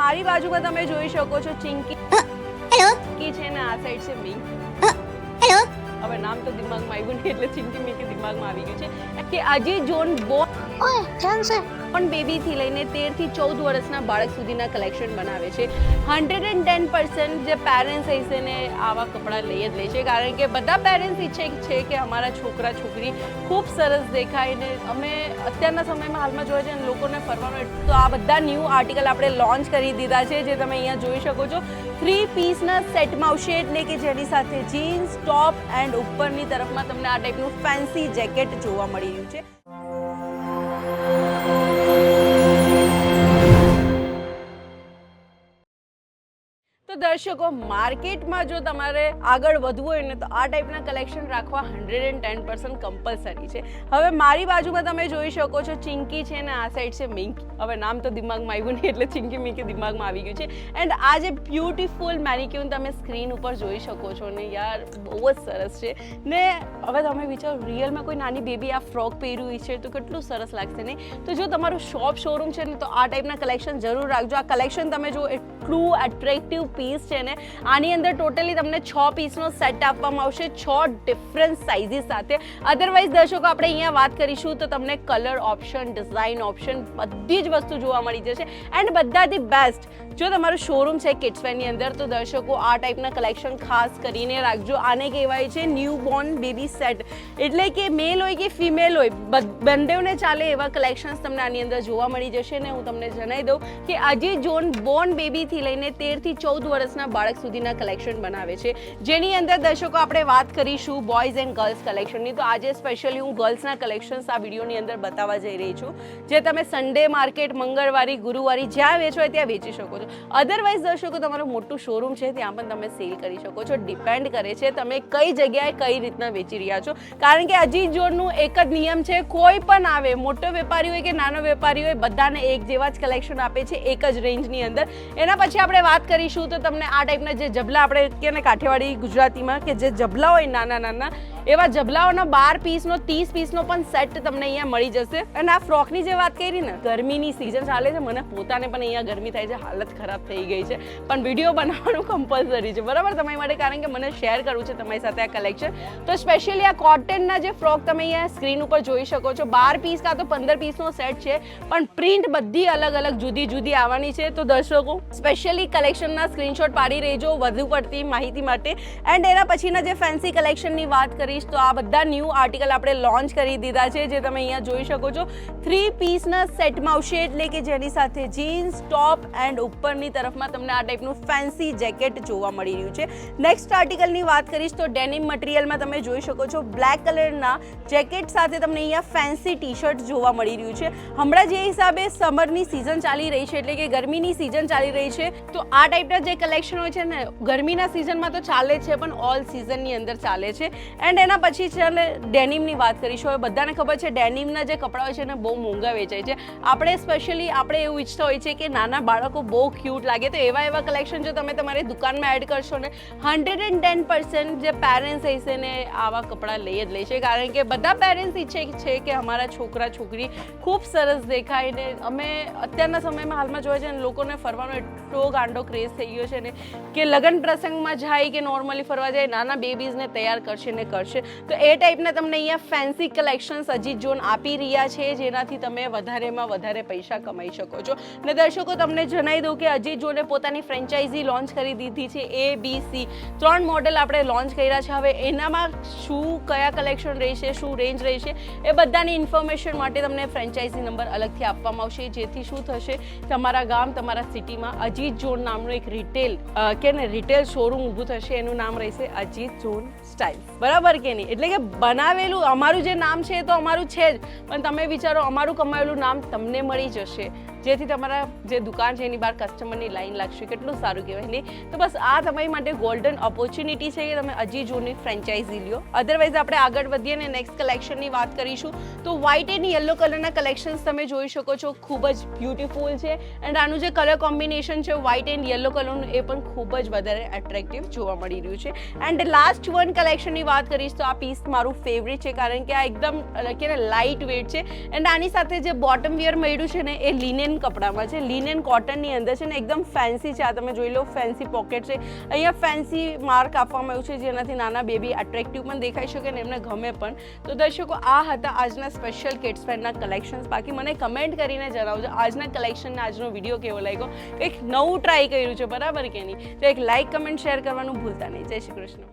મારી બાજુમાં તમે જોઈ શકો છો ચિંકી. હેલો? કી છે ને આ સાઈડ છે મિંક હેલો? હવે નામ તો દિમાગમાં આવ્યું નહીં એટલે ચિંકી મિંકી દિમાગમાં આવી ગયું છે. કે આજે જોન બોર્ન ઓય જાન છે બેબીથી લઈને તેરથી ચૌદ વર્ષના બાળક સુધીના કલેક્શન બનાવે છે. હંડ્રેડ એન્ડ ટેન પર્સન્ટ જે પેરેન્ટ્સ હશે ને આવા કપડાં લઈ જ લે છે. કારણ કે બધા પેરેન્ટ્સ ઈચ્છે છે કે અમારા છોકરા, છોકરી ખૂબ સરસ દેખાય ને અમે અત્યારના સમયમાં હાલમાં જોઈએ છે લોકોને ફરવાનું તો આ બધા ન્યૂ આર્ટિકલ આપણે લોન્ચ કરી દીધા છે, જે તમે અહીંયા જોઈ શકો છો. થ્રી પીસના સેટમાં આવશે એટલે કે જેની સાથે જીન્સ ટોપ એન્ડ ઉપરની તરફમાં તમને આ ટાઈપનું ફેન્સી જેકેટ જોવા મળી રહ્યું છે. દર્શકો, માર્કેટમાં જો તમારે આગળ વધવું હોય ને તો આ ટાઈપના કલેક્શન રાખવા hundred and ten percent compulsory છે. હવે મારી બાજુમાં તમે જોઈ શકો છો, ચિંકી છે ને આ સાઈડ છે મિંકી. હવે નામ તો દિમાગમાં આવ્યું નહીં એટલે ચિંકી મિંકી દિમાગમાં આવી ગયું છે. એન્ડ આ જે બ્યુટીફુલ મેનિક્યુન તમે સ્ક્રીન ઉપર જોઈ શકો છો ને યાર, બહુ જ સરસ છે. ને હવે તમે વિચારો રિયલમાં કોઈ નાની બેબી આ ફ્રોક પહેર્યું છે તો કેટલું સરસ લાગશે નહીં? તો જો તમારું શોપ શોરૂમ છે ને તો આ ટાઈપના કલેક્શન જરૂર રાખજો. આ કલેક્શન તમે જો એટલું એટ્રેક્ટિવ પીસ છે ને, આની અંદર ટોટલી તમને છ પીસનો સેટ આપવામાં આવશે, છ ડિફરન્ટ સાઇઝીસ સાથે. અધરવાઇઝ દર્શકો, આપણે અહીંયા વાત કરીશું તો તમને કલર ઓપ્શન ડિઝાઇન ઓપ્શન બધી જ વસ્તુ જોવા મળી જશે. એન્ડ બધાથી બેસ્ટ જો તમારું શોરૂમ છે કિડ્સવેરની અંદર, તો દર્શકો આ ટાઈપના કલેક્શન ખાસ કરીને રાખજો. આને કહેવાય છે ન્યૂ બોર્ન બેબી સેટ એટલે કે મેલ હોય કે ફિમેલ હોય બ- બંનેવને ચાલે એવા કલેક્શન્સ તમને આની અંદર જોવા મળી જશે ને હું તમને જણાવી દઉં કે આજે જોન બોર્ન બેબીથી લઈને તેરથી ચૌદ વર્ષના બાળક સુધીના કલેક્શન બનાવે છે. જેની અંદર દર્શકો આપણે વાત કરીશું બોયઝ એન્ડ ગર્લ્સ કલેક્શનની તો આજે સ્પેશિયલી હું ગર્લ્સના કલેક્શન્સ આ વિડીયોની અંદર બતાવવા જઈ રહી છું. જે તમે સન્ડે માર્કેટ મંગળવારી, ગુરુવારી જ્યાં વેચો ત્યાં વેચી શકો છો. અધરવાઇઝ દર્શકો તમારું મોટું શોરૂમ છે, ત્યાં પણ તમે સેલ કરી શકો છો. ડિપેન્ડ કરે છે તમે કઈ જગ્યાએ કઈ રીતના વેચી રહ્યા છો. કારણ કે અજીત જોડનું એક જ નિયમ છે, કોઈ પણ આવે, મોટો વેપારી હોય કે નાનો વેપારી હોય, બધાને એક જેવા જ કલેક્શન આપે છે, એક જ રેન્જની અંદર. એના પછી આપણે વાત કરીશું તો તમને આ ટાઈપના જે જબલા આપણે કે ને કાઠિયાવાડી ગુજરાતીમાં કે જે જબલા હોય નાના નાના, એવા જબલાઓના બાર પીસનો ત્રીસ પીસનો પણ સેટ તમને અહીંયા મળી જશે. અને આ ફ્રોકની જે વાત કરી ને, ગરમીની સિઝન ચાલે છે, મને પોતાને પણ અહીંયા ગરમી થાય છે, હાલત ખરાબ થઈ ગઈ છે. પણ વીડિયો બનાવવાનું કમ્પલસરી છે. બરાબર? તમારી માટે કારણ કે મને શેર કરવું છે તમારી સાથે આ કલેક્શન તો સ્પેશિયલી આ કોટનના જે ફ્રોક તમે અહીંયા સ્ક્રીન ઉપર જોઈ શકો છો. બાર પીસ કાં તો પંદર પીસનો સેટ છે. પણ પ્રિન્ટ બધી અલગ અલગ જુદી જુદી આવવાની છે. તો દર્શકો સ્પેશિયલી કલેક્શનના સ્ક્રીનશોટ પાડી રહેજો વધુ પડતી માહિતી માટે. એન્ડ એના પછીના જે ફેન્સી કલેક્શનની વાત કરીશ, તો આ બધા ન્યૂ આર્ટિકલ આપણે લોન્ચ કરી દીધા છે, જે તમે અહીંયા જોઈ શકો છો. થ્રી પીસના સેટમાં આવશે, એટલે કે જેની સાથે જીન્સ ટોપ એન્ડ ઉપરની તરફમાં તમને આ ટાઈપનું ફેન્સી જેકેટ જોવા મળી રહ્યું છે. નેક્સ્ટ આર્ટિકલની વાત કરીશ તો ડેનિમ મટીરિયલમાં તમે જોઈ શકો છો બ્લેક કલરના જેકેટ સાથે તમને અહીંયા ફેન્સી ટી શર્ટ જોવા મળી રહ્યું છે. હમણાં જે હિસાબે સમરની સિઝન ચાલી રહી છે, એટલે કે ગરમીની સિઝન ચાલી રહી છે, તો આ ટાઈપના જે કલેક્શન હોય છે ને, ગરમીના સિઝનમાં તો ચાલે છે, પણ ઓલ સિઝનની અંદર ચાલે છે. એન્ડ એના પછી ચાલે ડેનિમની વાત કરીશું. હવે બધાને ખબર છે ડેનિમના જે કપડાં હોય છે ને, બહુ મોંઘા વેચાય છે. આપણે સ્પેશિયલી આપણે એવું ઈચ્છતા હોય છે કે નાના બાળકો બહુ ક્યુટ લાગે. તો એવા એવા કલેક્શન જો તમે તમારી દુકાનમાં એડ કરશો ને હંડ્રેડ એન્ડ ટેન પર્સન્ટ જે પેરેન્ટ્સ હશે ને આવા કપડાં લઈ જ લે છે કારણ કે બધા પેરેન્ટ્સ ઈચ્છે છે કે અમારા છોકરા, છોકરી ખૂબ સરસ દેખાય ને અમે અત્યારના સમયમાં હાલમાં જોઈએ છે ને, લોકોને ફરવાનો એટલો ગાંડો ક્રેઝ થઈ ગયો છે ને કે લગ્ન પ્રસંગમાં જાય કે નોર્મલી ફરવા જાય, નાના બેબીઝને તૈયાર કરશે ને કરશે. તો એ ટાઈપના તમને અહીંયા ફેન્સી કલેક્શન્સ અજીત જોન આપી રહ્યા છે, જેનાથી તમે વધારેમાં વધારે પૈસા કમાઈ શકો છો. ને દર્શકો, તમને જણાવી દઉં કે અજીત જોને પોતાની ફ્રેન્ચાઇઝી લોન્ચ કરી દીધી છે એ બી સી ત્રણ મોડેલ આપણે લોન્ચ કર્યા છે. હવે એનામાં શું, કયા કલેક્શન રહેશે, શું રેન્જ રહેશે, એ બધાની ઇન્ફોર્મેશન માટે તમને ફ્રેન્ચાઇઝી નંબર અલગથી આપવામાં આવશે. જેથી શું થશે, તમારા ગામ, તમારા સિટીમાં અજીત ઝોન નામનું એક રિટેલ કે ને રિટેલ શોરૂમ ઊભું થશે. એનું નામ રહેશે અજીત ઝોન સ્ટાઇલ બરાબર કે નહીં? એટલે કે બનાવેલું, અમારું જે નામ છે એ તો અમારું છે જ. પણ તમે વિચારો, અમારું કમાયેલું નામ તમને મળી જશે. જેથી તમારા જે દુકાન છે એની બહાર કસ્ટમરની લાઈન લાગશે, કેટલું સારું કહેવાય, નહીં? તો બસ આ તમારી માટે ગોલ્ડન ઓપોર્ચ્યુનિટી છે કે તમે અજી જૂની ફ્રેન્ચાઇઝી લ્યો. અધરવાઇઝ આપણે આગળ વધીએ ને નેક્સ્ટ કલેક્શનની વાત કરીશું. તો વ્હાઇટ એન્ડ યલો કલરના કલેક્શન્સ તમે જોઈ શકો છો, ખૂબ જ બ્યુટીફુલ છે. એન્ડ આનું જે કલર કોમ્બિનેશન છે વ્હાઇટ એન્ડ યલો કલરનું એ પણ ખૂબ જ વધારે એટ્રેક્ટિવ જોવા મળી રહ્યું છે. એન્ડ લાસ્ટ વન કલેક્શનની વાત કરીશ, તો આ પીસ મારું ફેવરેટ છે, કારણ કે આ એકદમ કે લાઇટ વેટ છે. એન્ડ આની સાથે જે બોટમ વેર મળ્યું છે ને, એ લિનેન લિનન કપડામાં છે લિનન કોટનની અંદર છે ને એકદમ ફેન્સી છે. આ તમે જોઈ લો ફેન્સી પોકેટ છે. અહીંયા ફેન્સી માર્ક આપવામાં આવ્યું છે, જેનાથી નાના બેબી અટ્રેક્ટિવ પણ દેખાઈ શકે ને એમને ગમે પણ. તો દર્શકો, આ હતા આજના સ્પેશિયલ કિડ્સ ફેરના કલેક્શન્સ બાકી મને કમેન્ટ કરીને જણાવજો, આજના કલેક્શનના આજનો વીડિયો કેવો લાગ્યો? કંઈક નવું ટ્રાય કર્યું છે, બરાબર કે નહીં? તો એક લાઇક કમેન્ટ શેર કરવાનું ભૂલતા નહીં. જય શ્રી કૃષ્ણ.